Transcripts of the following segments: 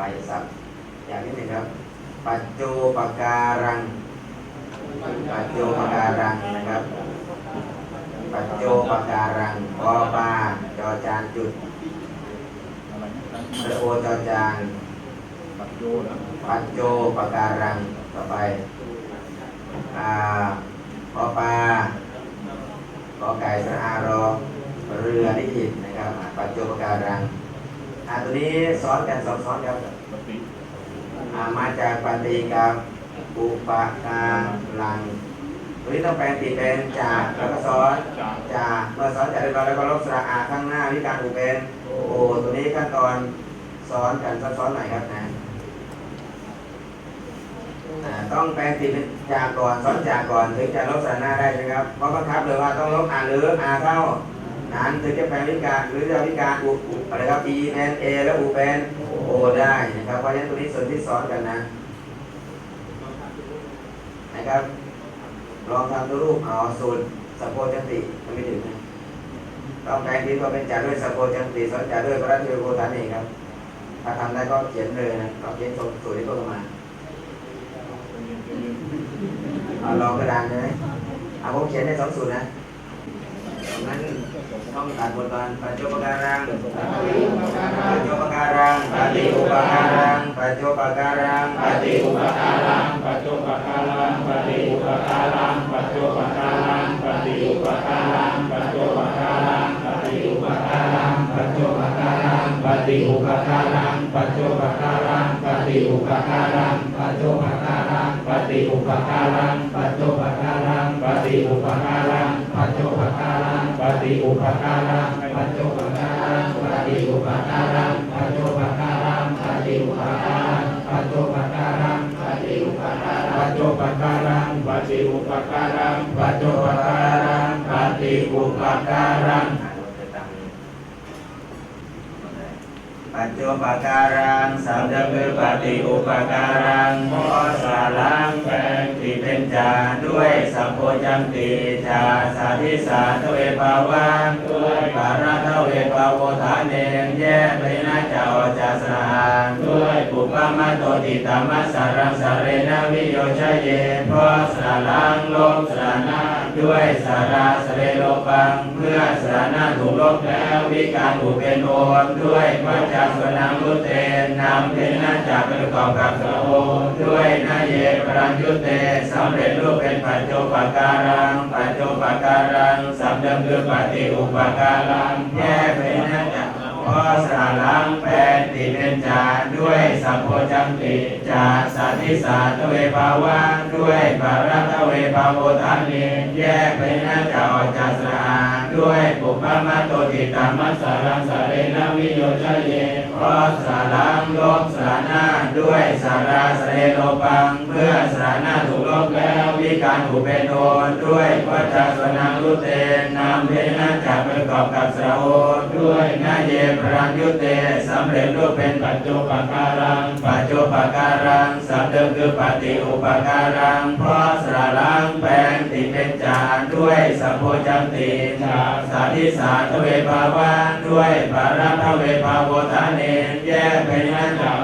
ไปสับอย่างที่หนึ่งครับ ปัจจุปการัง ปัจจุปการังนะครับ ปัจจุปการังปอปาจอจานจุดระสะโอจอจานปัจโยนะปัจจุปการังต่อไปอ่าปอปาขอไก่สระอารอเรือลิขิตนะครับ ปัจจุปการัง อ่าตัวนี้ซ้อนกันสองซ้อนครับปฏิอ่ามาจากปฏิกับอุปการังตัวนี้ต้องแปลงติดเป็นจากแล้วก็ซ้อนจากจากเมื่อซ้อนจากเรียบร้อยแล้วก็ลบสระอาข้างหน้าวิการอุเป็นโอตัวนี้ขั้นตอนซ้อนกันซ้อนๆหน่อยครับนะอ่าต้องแปลงติดเป็นจากก่อนซ้อนจากก่อนถึงจะลบสระหน้าได้ใช่ไหมครับเพราะบังคับเลยว่าต้องลบอาหรืออาเท่า นั้นถึงจะแปลวิการหรือจะวิการอุอุอะไรครับ e n a แล้วอุเป็นโอได้นะครับ เพราะฉะนั้นตัวนี้ส่วนที่ซ้อนกันนะนะครับ ลองทำตัวรูปเอาสูตรสโพจันติยังไม่ถึงนะต้องแปลงที่ก็เป็นจ่าด้วยสโพจันติสอนจ่าด้วยพระราชโยโกฐานเองครับ ถ้าทำได้ก็เขียนเลยนะก็เขียนสูตรสูตรที่ก็มาเอาลองกระดานเลยเอาผมเขียนได้สองสูตรนะ งั้นต้องตัดบทก่อนปัจจุปการังปัจจุปการังปฏิอุปการังปัจจุปการังปฏิอุปการังปัจจุปการังปฏิอุปการังปัจจุปการังปฏิอุปการังปัจจุปการังปฏิอุปการังปัจจุปการังปฏิอุปการังปัจจุปการังปฏิอุปการังปัจจุปการัง ปฏิอุปการังปัจจุปการังปฏิอุปการังปัจจุปการังปฏิอุปการังปัจจุปการังปฏิอุปการังปัจจุปการังปฏิอุปการังปัจจุปการังปฏิอุปการังปัจจุปการังปฏิอุปการังปัจจุปการังปฏิอุปการัง ปัจจุปการังสัมเดคือปฏิอุปการังขอสารังแปลงที่เป็นจาด้วยสัพโพจังติชาสาธิสาทเวภาวังด้วยปาราทเวภาโวฐานเนงแยกไปนาจาจาสรางด้วยปุปมาโตติตามัสสารังสาเรนวิโยชเยพราะสารังลบสานา ด้วยสาราสเรโลปัง เมื่อสานาถูกลบแล้ววิการถูกเป็นโอนด้วยวัจจาสนังรุเตนนำเป็นนาจากประกอบกับสโอด้วยนาเยปรัญยุเตสำเร็จรูปเป็นปัจจุปการัง ปัจจุปการังสำเดิมคือปฏิอุปการังแยกเป็นนาจากพอสาลังแปดติเป็นจาด้วยสัพโพจังติจาสัตติสาทเวภาวังด้วยปารัต เวภาโวทธเนแยกเป็นอาจากออกจากสะอาดด้วยปุปปมาโตติตามัสสารังสาเรนวิโยชเย เพราะสารังลบสานาด้วยสาราสเรโลปัง เมื่อสานาถูกลบแล้ววิการถูกเป็นโนด้วยวัจจสนังรุเตนนำเพนาจากประกอบกับสระโอด้วยนาเยปรัญยุเตสำเร็จรูปเป็นปัจจุปการัง ปัจจุปการังสัมเดิมคือปฏิอุปการัง เพราะสารังแปลงติเป็นจานด้วยสัพโพจัมติชาสาธิสาทเวภาวะด้วยปาราทเวภาวทาเนนแยกไปนั้นเหา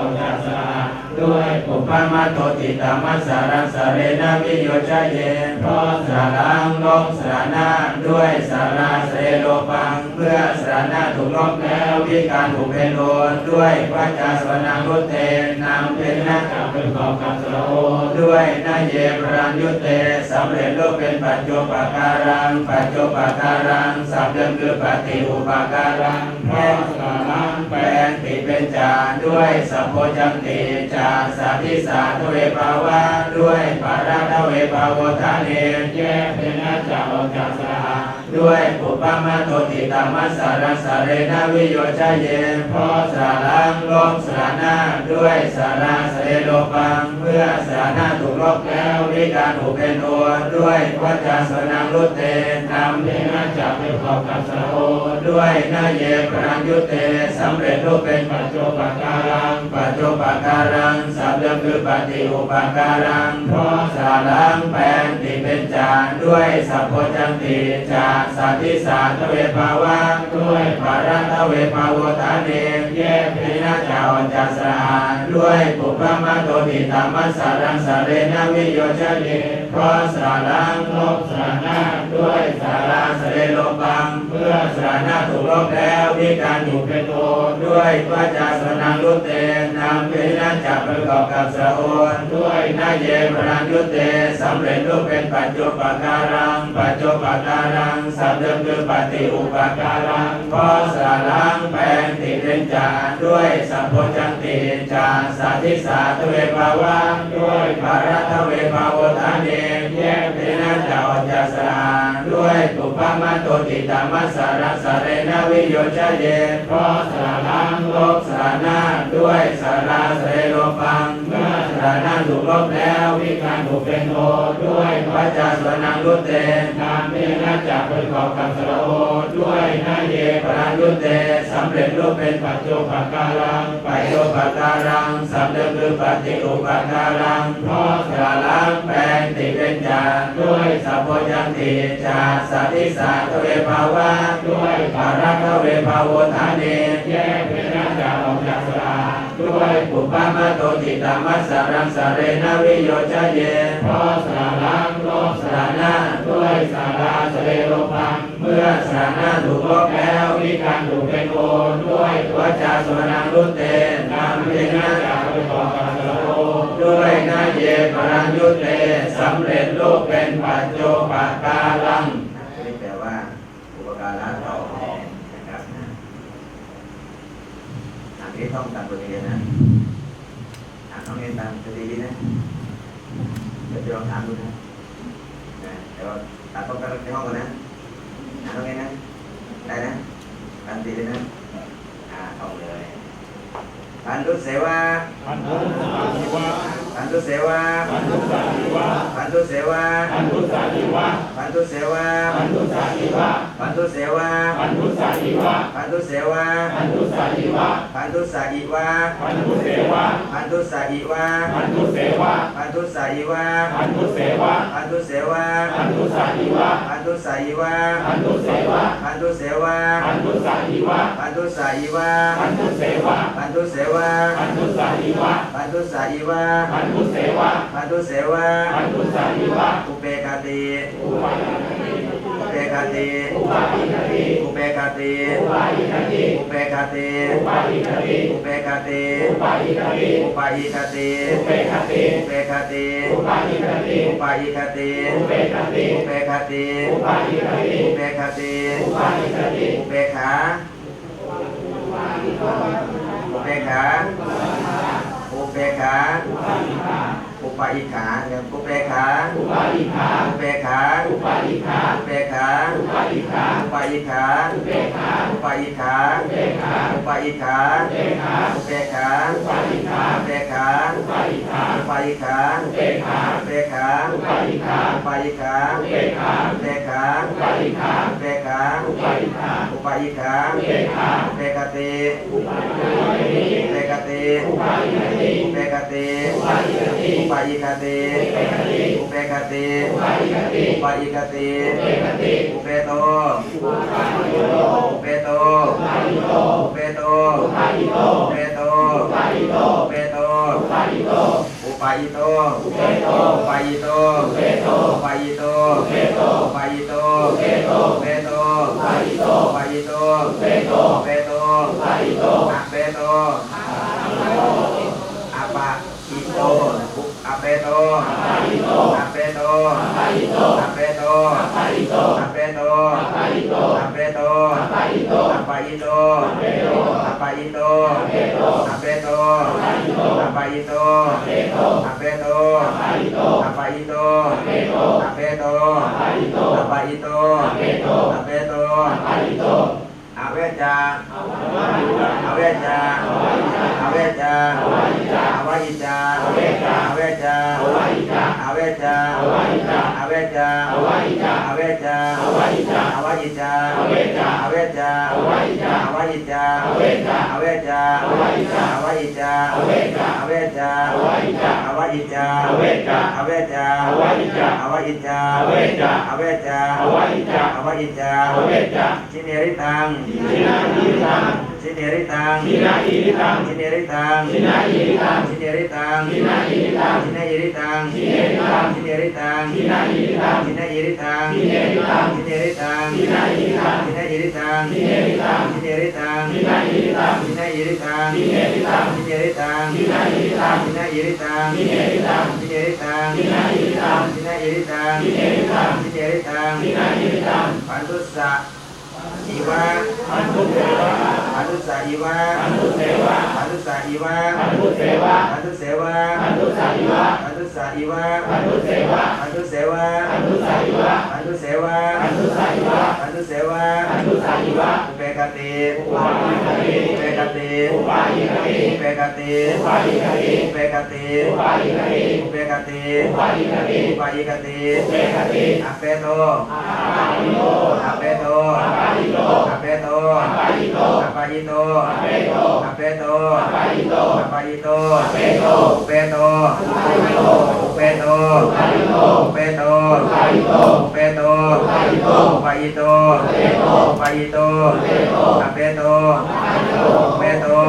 ด้วยปุปมาโตติตามัสสารังสาเรนาวิโยชเยเพราะสารังลบสานาด้วยสาราเสโลปังเมื่อสานาถูกลบแล้ววิการถูกเป็นโอนด้วยวัจจาสวนังรุเตนนำเป็นนาจาประกอบกับสโอด้วยนาเยปรัญยุเตสำเร็จรูปเป็นปัจจุปการัง ปัจจุปการังสับเดิมคือปฏิอุปการังเพราะสารังแปลงติเป็นจาด้วยสัพพจัมติจาสาธิสาทเวปาวะด้วยปาราทเวปาวทานเนแยกเป็นอาจาออกจากสา ด้วยปุปปมาโตติตามัสสารสาเรนาวิโยชเยเพราะสารังลบสานาด้วยสาราสเรโลปังเมื่อสานาถูกลบแล้ววิการถูกเป็นโอด้วยวัจจสนังรุเตนำเพนาจากประกอบกับสรโอด้วยนาเยปรัญยุเตสำเร็จรูปเป็นปัจจุปการังปัจจุปการังส คือปฏิอุปการังเพราะสารังแปลงติเป็นจานด้วยสัพพจังติจาสาธิสาทเวภาวะด้วยปารัตเวภาวทานเนแยกพินาจาอจาสราดด้วยปุพพมาโตติตามัสสารังสาเรนวิโยชเยเพราะสารังลบสานาด้วยสาราสเรโลปัง พื่อสาราถูกลบแล้ววิการอยู่เป็นโทด้วยพระจาสนังรุตเตนำเป็นนันจับประกอบกับสะโอนด้วยนาเยปรันยุตเตสำเร็จรูปเป็นปัจจุ ปการังปัจจุปการังสัพเดิมคือปฏิอุปการังเพราะสารังแปลงติเป็นจาด้วยสัพพจันติจาสาธิสาทเวภาวะด้วยภารัตเวภาวทานเองแยกเป็นนันจะอจากสาด้วยปุพพมาโตติตามัสสารสาเรนวิโยชเยเพราะสารังโลบสานาด้วยสาราสเรโลปังเมื่อ สานาถูกลบแล้ววิการถูกเป็นโทด้วยพระจาสนังรุตเตนามเป็นนาจากประกอบกับสระโอด้วยนาเยปรายุตเตสำเร็จรูปเป็นปัจจุปการังปัจจุปการังสำเร็จคือปฏิอุปการังเพราะสาลังแปลงติเป็นจาด้วยสัพพยันติจาสัติสาทเวภาวะด้วยภารักเวภาวทานเนแยก ด้วยปุพพมาโตติตามัสสารังสาเรนวิโยชเยเพราะสารังลบสานาด้วยสาราสเลโลปังเมื่อสานาถูกลบแล้ววิการถูกเป็นโทด้วยวจาสวนังรุตเตนามเปเนนานาจากประกอบกับสระโอด้วยนาเยปรัญยุเตสำเร็จรูปเป็นปัจโจุปการังนี่แปลว่าอุปการะต่อแทนนะครับ อ่านที่ท่องตามตัวเองนะอ่านน้องเรียนตามตัวดีๆนะเดี๋ยวจะลองถามดูนะนะเดี๋ยวตามต้องการในห้องก่อนนะอ่านน้องเรียนนะได้นะตามตีเลยนะอ่าท่องเลยพันธุเสวาพันธุสาธิวะพันธุเสวาพันธุสาธิวะพันธุเสวาพันธุสาธิวะพันธุเสวาพันธุสาธิวะ พันธุเสวาพันธุสาธิวะพันธุเสวาพันธุสาธิวะพันธุสาอิวาพันธุเสวะพันธุสาอิวาพันธุเสวะพันธุสาอิวาพันธุเสวะพันธุเสวาพันธุสาธิวะพันธุสาอิวาพันธุเสวะพันธุเสวาพันธุสาธิวะพันธุสาอิวาพันธุเสวะพันธุเสวาพันธุสาธิวะพันธุสาอิวาพันธุเสวะพันธุเสวาพันธุสาธิวะอุเปกาติอุปาทิ คติอุปาติอุปาทิคติอุเปกาติอุปาทิคติอุเปกาติอุปาทิคติอุเปกาติอุปาทิคติอุปาอิคติอุเปคติอุเปกติอุปาทิคติอุปาอิคติอุเปคติอุเปกติอุปาทิคติอุเปกติอุปาทิคติอุเปขาอุเปขาอุเปขา อุปาอิขาเนี่ยอุเปขาอุปาทิขาอุเปขาอุปาทิขาอุเปขาอุปาทิขาอุปาอิขาอุเปขาอุปาอิขาอุเปขาอุปาอิขาอุเปขาอุเปขาอุปาทิขาอุเปขาอุปาทิขาอุปาอิขาอุเปขาอุเปขาอุปาทิขาอุปาอิขาอุเปขาอุเปขาอุปาทิขาอุเปขาอุปาทิขาอุปาอิขาอุเปขาอุเปกติอุปาทิคติอุเปกติอุปาทิคติอุเปกติอุปาทิ คติอุปาอิคติอุเปคติอุเปกติอุปาทิคติอุปาอิคติอุเปคติอุเปโตอุปาทิโตอุเปโตอุปาทิโตอุเปโตอุปาทิโตอุเปโตอุปาทิโตอุเปโตอุปาทิโตอุปาอิโตอุเปโตอุปาอิโตอุเปโตอุปาอิโตอุเปโตอุปาอิโตอุเปโตอุเปโตอุปาทิโตอุปาอิโตอุเปโตอุเปโต โตอะเปโตอุปาทิโตอะเปโตอุปาทิโตอะเปโตอุปาทิโตอะเปโตอปาทิโตอะเปโตอุปาทิโตอะปะอิโตเปโตอะปะอิโตเปโตอะเปโตปาทิโตอะปะอิโตเปโตอะเปโตปาทิโตอะปะอิโตเปโตอะเปโตปาทิโตอะปะอิโตเปโตอะเปโตปาทิโตอะ เวจาอเวจาอเวจาอะวะอิจาอเวจาอเวจาอวาอิจา วจาอวาอิจาอะเวจาอวาอิจาอะเวจาอวาอิจาอะวะอิจาอเวจาอะเวจาอวาอิจาอะวะอิจาอเวจาอะเวจาอวาอิจาอะวะอิจาอเวจาอะเวจาอวาอิจาอะวะอิจาอเวจาอะเวจาอวาอิจาอะวะอิจาอเวจาอะเวจาอวาอิจาอะวะอิจาอเวจาชิเนริตังชินานิทัง ชชิเนริตังชินาอิริตังชิเนริตังชินาอิริตังชิเนริตังชินาอิริตังชิเนริตังชิเนริตังชิเนริตังชินาอิริตังชิเนริตังชิเนริตังชิเนริตังชินาอิริตังชิเนริตังชิเนริตังชิเนริตังชินาอิริตังชิเนริตังชิเนริตังชิเนริตังชินาอิริตังชิเนริตังชิเนริตังชิเนริตังชินาอิริตังชิเนริตังชิเนริตังชิเนริตังชินาอิริตังปันตุสสะ อีวะอันตุเสวะปันตุสสะอีวะอันตุเสวะปันตุสสะอีวะอันตุเสวะปันตุเสวะอันตุสาอิวะปันตุสสะอีวะอันตุเสวะปันตุเสวะอันตุสาอิวะปันตุเสวะอันตุสาอิวะปันตุเสวะอันตุสาอิวะอุเปกติอุปายิกติอุเปกติ อุปายิกติอุเปกติอุปายิกติอุเปกติอุปายิกติอุเปกติอุปายิกติอุปายิกติอุเปกติอาเปโตอาปายิโตอาเปโตอาปายิโตอาเปโตอาปายิโตอาปายิโตอาเปโตอาเปโตอาปายิโตอาปายิโตอาเปโตอุเปโตอุปายิโตอุเปโตอุปายิโตอุเปโตอุปายิโตอุเปโตอุปายิโตอุปายิโตอุปายิโตอุปายิโตอุปายิโตอาเปโตอาเปโตอุเปโตอาปายิโตอุปายิโตอาเปโต Meto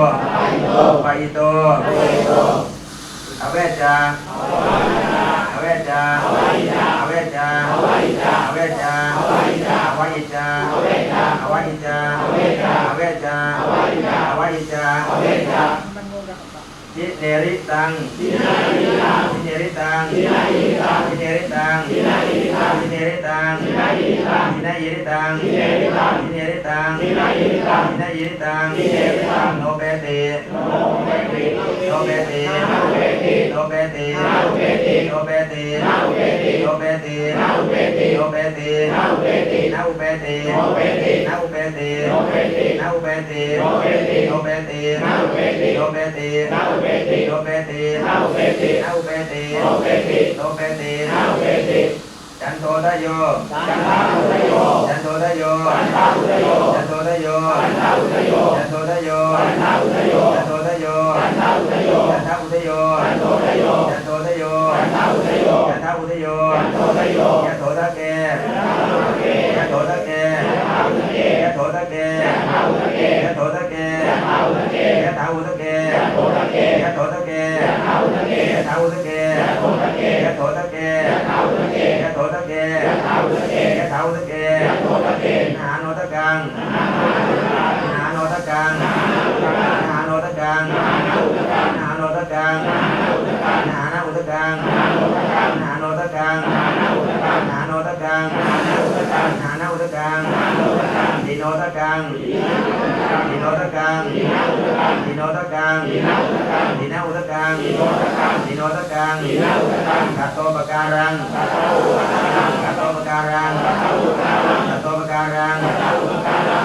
awet Aweja awet Aweja awet Awaija awet Aweja awet Aweja awet Cineritang awet a เวจจาอาเวจจาอาเวจจาอาเวจจาอาเวจจาอาเวจจาอาเวจจาอาเวจจาอาเวจจาอาเปโตจิเนริตังชินาอิริตังจิเนริตังชินาอิริตังจิเนริตังชินาอิริตังจิเนริตังชินาอิริตังจิเนริตังชินาอิริตังจิเนริตังชินาอิริตังจิเนริตังจิเนริตังโนเปติโนเปติโนเปตินาอุเปติโนเปตินาอุเปติโนเปตินาอุเปติโนเปตินาอุเปติโนเปตินาอุเปตินาอุเปติโนเปตินาอุเปติโนเปตินาอุเปติโนเปติโนเปตินาอุเปติโนเปตินาอุเปติโนเปตินาอุเปตินาอุเปติโนเปติโนเปตินาอุเปติ จันโททโยจันทาอุตโยจันโททโยจันทาอุตโยจันโททโยจันทาอุตโยจันโททโยจันทาอุตโยจันโททโยจันทาอุตโยจันทอุทโยจันโททโยจันโททโยจันทาอุตโยจันทอุทโยจันโททโยยะโถทะเกยะโถทะเกยะโถทะเกยะโถทะเกยะถา นทกังทีโนทกังทีโนทกังทีนาอุทกังดินโนทกังกัตโตปการังกัตโตปการังกัตโตปการัง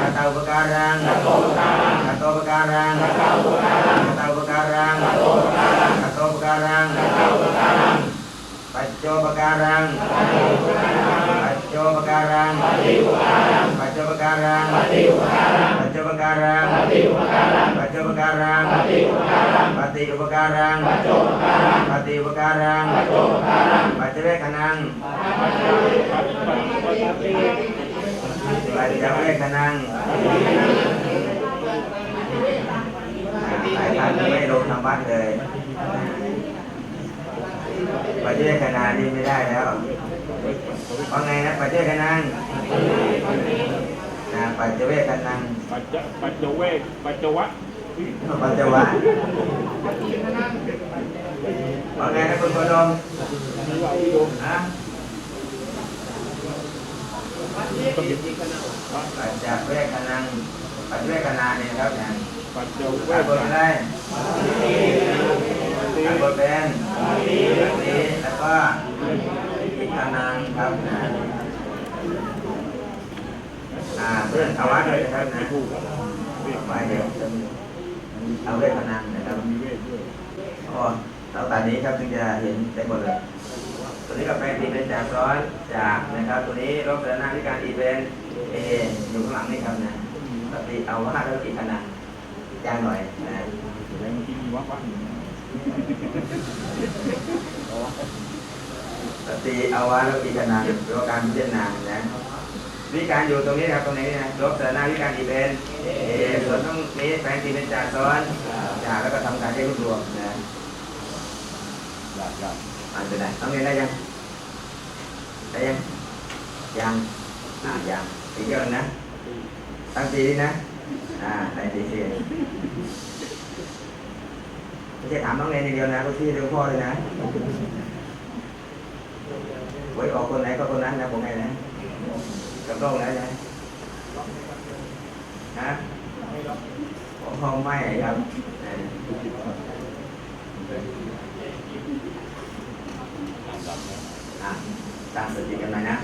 กัตโตปการังกัตโตปการังกัตโตปการังกัตโตปการังปัจโจปการัง Pati upakarang. Baca pekarang. Pati upakarang. Baca pekarang. Pati upakarang. Pati upakarang. Baca upakarang. Pati upakarang. Baca upakarang. Baca lek kanan. Baca lek kanan. หลายท่านไม่ลงทำบ้านเลยประเทศคณะนี่ไม่ได้แล้วว่าไงนะประเทศคณะ ปัจเจเวคนังปัจจปัจจเวกปัจจวะปัจจวะว่าไงนะคุณโคดมฮะปัจจเวคนังปัจเจเวคนาเนี่ยครับเนี่ยปัจจเวอ่านกบทอะไรอ่านบทเป็นนี้แล้วก็อิทานังครับนะ อ่าเพื่อนเอาไว้เลยนะครับนะถูกครับเอาไว้เดี๋ยวจะมีเอาเวทนังนะครับมีเวทด้วยอ๋อเราตัดนี้ครับถึงจะเห็นเต็มหมดเลยตัวนี้ก็แปลงตีเป็นจากซ้อนจากนะครับ ตัวนี้รบเดินหน้าที่การอีเป็นเออยู่ข้างหลังนี่ครับนะปฏิเอาว่าแล้วอีกขนาดยางหน่อยนะแล้วเมื่อกี้มีวักวักอยู่ปฏิเอาว่าแล้วอีกขนาดหรือว่าการพิจารณานะ วิการอยู่ตรงนี้ครับตรงนี้นะลบเสนาวิการอีเป็นเอส่วนตรงนี้แปลงตีเป็นจ่าซ้อนจ่าแล้วก็ทำการเรียกรวมนะอ่านไปไหนต้องเรียนได้ยังได้ยังยังอ่ายังอีกเยอะนะตั้งตีดีนะอ่าได้ตีเสียไม่ใช่ถามน้องเรียนอย่างเดียวนะทุกที่ทุกพ่อเลยนะไว้ออกคนไหนก็คนนั้นนะผมให้นะ cầm đồ lại đây hả cũng không may này lắm à ta sử dụng cái này nè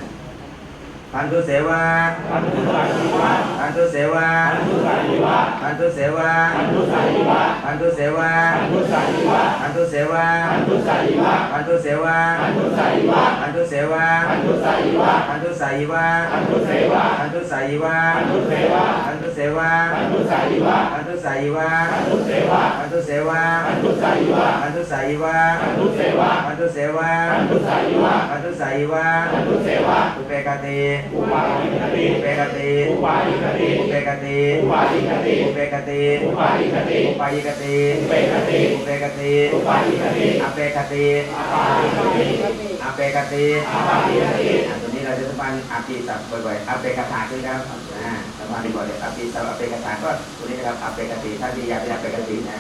ท่านทุเสวะท่านทุสัยวิวะท่านทุเสวะท่านทุสัยวิวะท่านทุเสวะท่านทุสัยวิวะท่านทุเสวะท่านทุสัยวิวะท่านทุเสวะท่านทุสัยวิวะท่านทุเสวะท่านทุสัยวิวะท่าน วาพันธุสายิวะพันธุสายิวาพันธุเสวะพันธุสายิวาพันธุเสวะพันธุเสวาพันธุสายิวะพันธุสายิวาพันธุเสวะพันธุเสวาพันธุสายิวะพันธุสายิวาพันธุเสวะพันธุเสวาพันธุสายิวะพันธุสายิวาพันธุเสวะอุเปกติอุปาทิคติอุเปกติอุปาทิคติอุเปกติอุปาทิคติอุเปกติอุปาทิคติอุปายิกติอุเปกติอุเปกติอุปาทิคติอเปกติอาปาทิคติอ เปกติอาปาทิคติตัวนี้เราจะต้องการอาปีสับบ่อยๆอเปกถาใช่ไหมครับอ่าสมาธิบ่อยๆอาปีสับอเปกถาก็ตัวนี้นะครับอเปกติถ้าดียาเป็นอเปกตินะ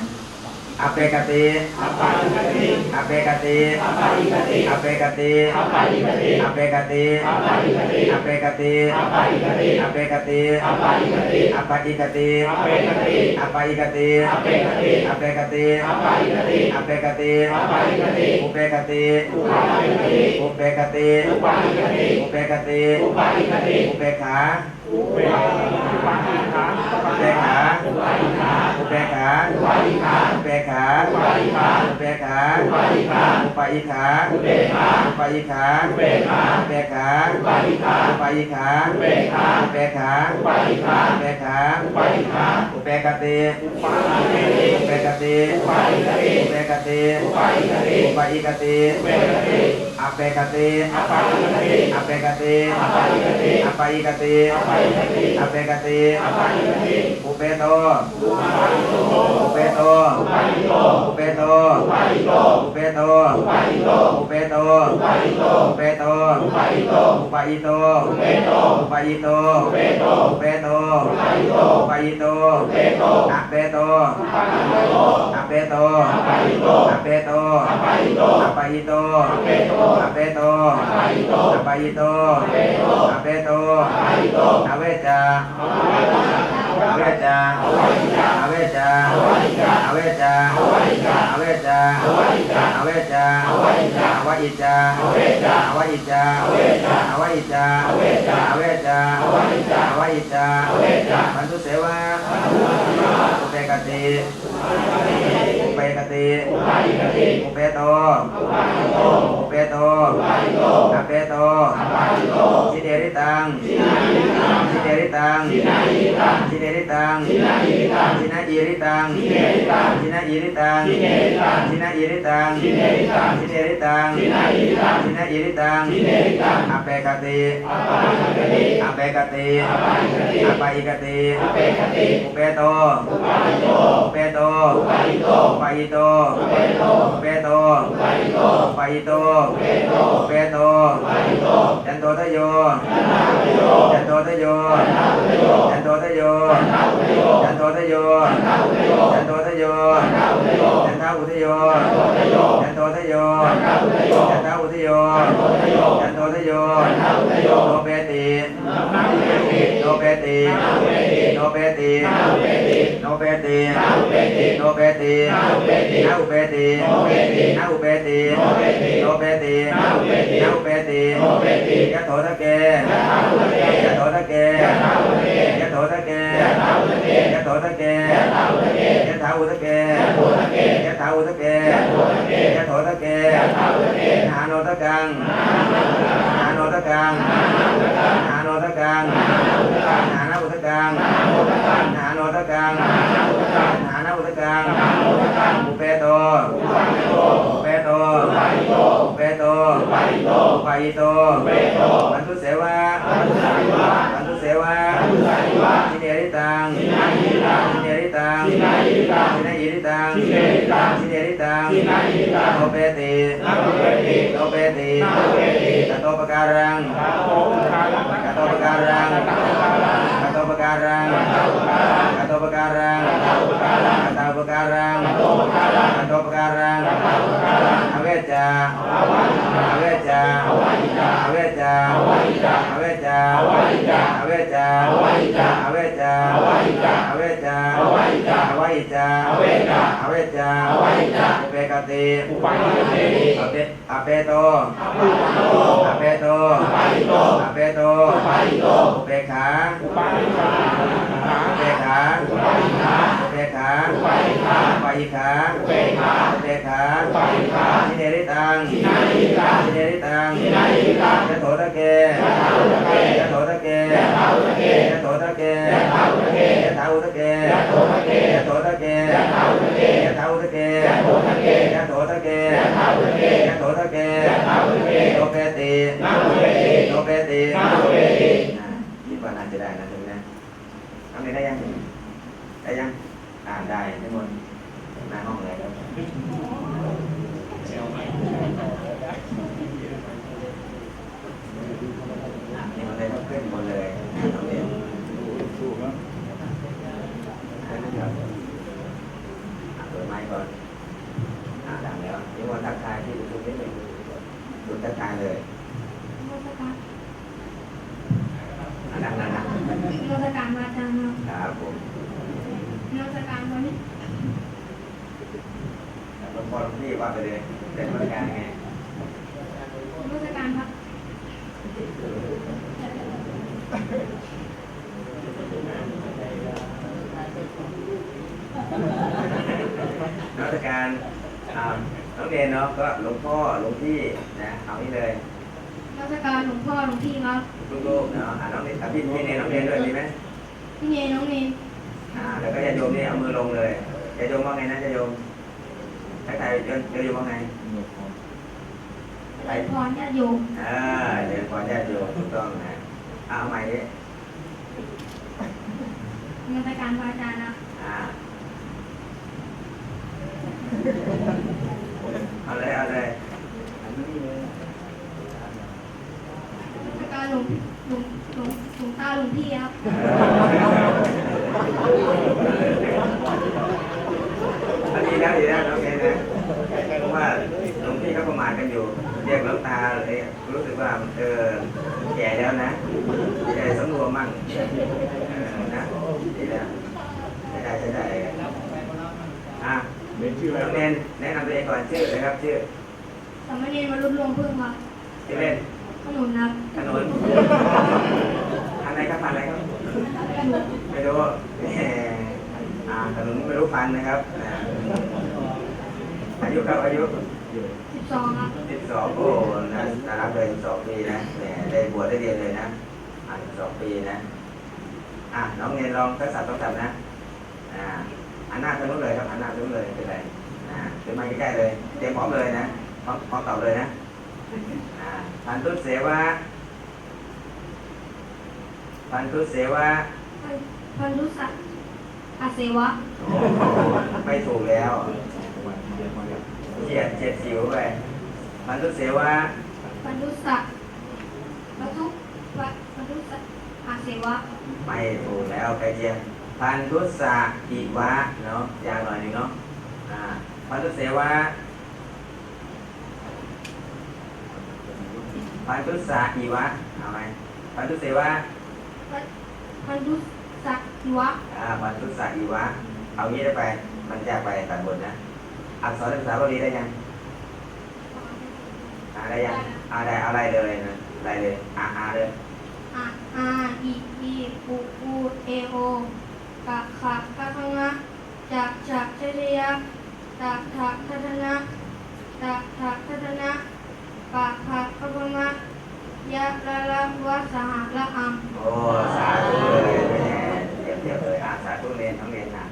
อเปกติอาปาทิคติอเปกติอาปาทิคติอเปกติอาปาทิคติอเปกติอาปาทิคติอเปกติอาปาทิคติอเปกติอาปาทิคติอปาอิกติอาเปกติอปาอิกติอาเปกติอเปกติอาปาทิคติอเปกติอาปาทิคติอุเปกติอุปาทิคติอุเปกติอุปาทิคติอุเปกติอุปาทิคติอุเปขาอุเปอุปาทิขาอุเปขาอุปาทิขา อุเปขาอุปาทิขาอุเปขาอุปาทิขาอุเปขาอุปาทิขาอุ ปาอิขาอุเปขาอุปาอิขาอุเปขาอุเปขาอุปาทิขาอุปาอิขาอุเปขาอุเปขาอุปาทิขาอุเปขาอุปาทิขาอุเปกติอุปาทิคติอุเปกติอุปาทิคติอุเปกติอุปาทิคติอุปาอิกติอุเปกติอเปกติอาปาทิคติอเปกติอาปาทิคติอปาอิกติอาปาทิคติอเปกติอาปาทิคติอุเปโตอุปาทิโตอุเปโตอุปาทิโตอุเปโตอุปาทิโตอุเปโตอุปาทิโตอุเปโตอุปาทิโตอุเปโตอุปาทิโตอุปาอิโตอุเปโตอุปาอิโตอุเปโตอุเปโตอุปาทิโตอุปาอิโตอุเปโตอะเปโตอุปาทิโตอะเปโตอาปาทิโตอะเปโตอาปาทิโตอะปาอิโตอาเปโตอะเปโตอาปาทิโตอะปาอิโตอาเปโตอะเปโตอาปาทิโตอะเวจา อาปาทิโตอเวจาอาปาทิจาอเวจาอาปาทิจาอเวจาอาปาทิจาอเวจาอาปาทิจาอเวจาอาปาทิจาอวอิจาอาเวจาอวอิจาอาเวจาอวอิจาอาเวจาอเวจาอาเวจาอวอิจาอาเวจาพันธุเสวะอุเปกติ อุเปกติอุปาทิคติอุเปโตอุปาทิโตอุเปโตอุปาทิโตอะเปโตอาปาทิโตสิเดริตังสินายิตังสิเดริตังสินายิตังสิเดริตังสินายิตังสินาอิริตังสิเนริตังสินาอิริตังสิเนริตังสินาอิริตังสิเนริตังสิเนริตังสินายิตังสินาอิริตังสิเนริตังอเปกติอาปาทิคติอเปกติอาปาทิคติอปาอิกติอาเปคติอุเปโตอุปาทิโตอุเปโตอุปาทิโตอุปาอิโตไยโตไปโตปไยโตไปโตจันโตทโยจันโตทโยจันโตทโยจันโตทโยจันโตทโยจันทาอุทโยจันโตทโยจันทาอุทโยจันโตทโยโตเปติ โนเปตินเปติโนเปตินเปติโนเปตินาอุเปติโนเปตินาอุเปตินาอุเปติโนเปตินาอุเปติโนเปติโนเปตินาอุเปตินาอุเปติโนเปติยะโถทะเกยะถาอุตเกยะโถทะเกยะถาอุตเกยะโถทะเกยะถาอุตเกยะโถทะเกยะถาอุตเกยะถอุทะเกยะถทะเกยะถาอุทะเกยะโถทะเกยะโถทะเกยะถาอุตเกหาโนทะกังหาโนทะกังหาโนทะ กังหานาอุทะกังหาโนทะกังหานาอุทะกังอุเปโตอุเปโตอุเปโตอุปาอิโตปันทุเสวะปันะสาธุสาธิวะทิเนริตังทินายิตังทิเนริตังทินายิตังทินายิริตังทิเนริตังทิเนริตังทินายิตังโตเปตินาโตเปติโตเปตินาโตเปติกตโตปการัง จาอุเปกติอุปาทิเตติอเปอเปโตอปุปโตอเปโตอุปาทิโตอเปโตอุปาทิโตอุเปขาอุปาทิขาอุเปขาอุปาทิขาอุเปขาอุปาทิขาอุปาหิขาอุเปขาอุเปขาอุปาทิขาทิเนริตังทินายิตังทิเนริตังทินายิตังยะโถตะเก ยะถาอุตเก ยะโถตะเก ยะถาอุตเก ยะโถตะเก ยะถาอุตเก ยะถาอุตะเก ยะโถตะเก ยะโถตะเก ยะถาอุตเก ยะถาอุตะเก ยะโถตะเก ยะโถตะเก ยะถาอุตเก ยะโถตะเก ยะถาอุตเก โตเปติ นาโตเปติ โตเปติ นาโตเปติ นะคิดว่าน่าจะได้นะถึงนะทำได้ยังได้ยังอ่านได้ทั้งหมดหน้าห้องเลยครับอะนี่มันเลยต้องขึ้นหมดเลยน้องเรียน ถูกแล้ว นะครับอะเปิดไมค์ก่อนอ่าดังแล้วนี่ว่าทักทายที่ดูนิดหนึ่งดูทักทายเลย นมัสการ อะดังๆนะ นมัสการพระอาจารย์ครับ ครับ ผมนมัสการวันนี้หลวงพ่อหลวงพี่ว่าไปเลยเป็นบริการยังไงนมัสการครับนมัสการอ่าน้องเรียนเนาะก็หลวงพ่อหลวงพี่นะเอานี่เลยนมัสการหลวงพ่อหลวงพี่ครับลูกๆเนาะอ่าน้องเรียนอะพี่พี่เนยน้องเรียนด้วยดีไหม พี่เนยน้องเนยอ่าแล้วก็ญาติโยมนี่เอามือลงเลยญาติโยมว่าไงนะญาติโยมใครใครญาติโยมว่าไงไหลพรญาติโยมอ่าเดี๋ยวขอญาติโยมถูกต้องนะอ่าเอาใหม่ดินมัสการพระอาจารย์นะ อ่าเอาเลยเอาเลย นมัสการหลวงหลวงหลวงหลวงตาหลวงพี่ครับ อันนี้นะดีนะน้องเนยนะเพราะว่าหลวงพี่เขาประมาทกันอยู่เรียกหลวงตาเลยรู้สึกว่าเออแก่แล้วนะใจสำรวมมั่งเออนะดีแล้วใช้ได้ใช้ได้อะ เรียนชื่ออะไร น้องเนนแนะนำตัวเองก่อนชื่อเลยครับชื่อ สามเณรมารุดรวงพึ่งครับ ชื่อเล่น ขนุนครับ ถนนพันอะไรครับพันอะไรครับ ขนุน ไม่ รู้แหมอ่าถนนไม่รู้พันนะครับอ่าอายุครับอายุสิบสองครับสิบสองโอ้นะน่ารักเลยสิบสองปีนะแหมได้บวชได้เรียนเลยนะอ่าสิบสองปีนะ อะน้องเนนลองทักษะต้องจับนะอ่าอันหน้าทางนู้นเลยครับอันหน้าทางนู้นเลยเป็นไรอ่าเป็นมาใกล้ๆเลยเตรียมพร้อมเลยนะพร้อมพร้อมตอบเลยนะอ่าพันตุเสวะพันตุเสวะ พันพันธุสัตอาเสวะโอ้ไม่ถูกแล้วเฉียดเฉียดสิวไปพันตุเสวะพันธุสัตพันธุพันธุสัตอาเสวะ ไม่ถูกแล้วไกลเคียงพันธุสะอิวะเนาะยาวหน่อยหนึงเนาะอ่าพันธุเสวะพันธุสะอิวะเอาไหมพันธุเสวะพันธุ สัตวะอ่าพันธุสะอิวะ เอางี้ได้ไป มันยากไปตัดบทนะ อักษรภาษาบาลีได้ยังอ่าได้ยังอ่าได้เอาอะไรเลยนะอะไรเลยอ่าอ่าเลยอาอาอีอีปูอูเอโอกะขะกะคะงะจักจักเทเรียตักถักทัทนะตักถักทัทนะปะภะกะพะมะยะละละวะสหละอัมโอ้สาธุเลย เดี๋ยวเลยอาสาตุเรียนทั้งเรียนนะ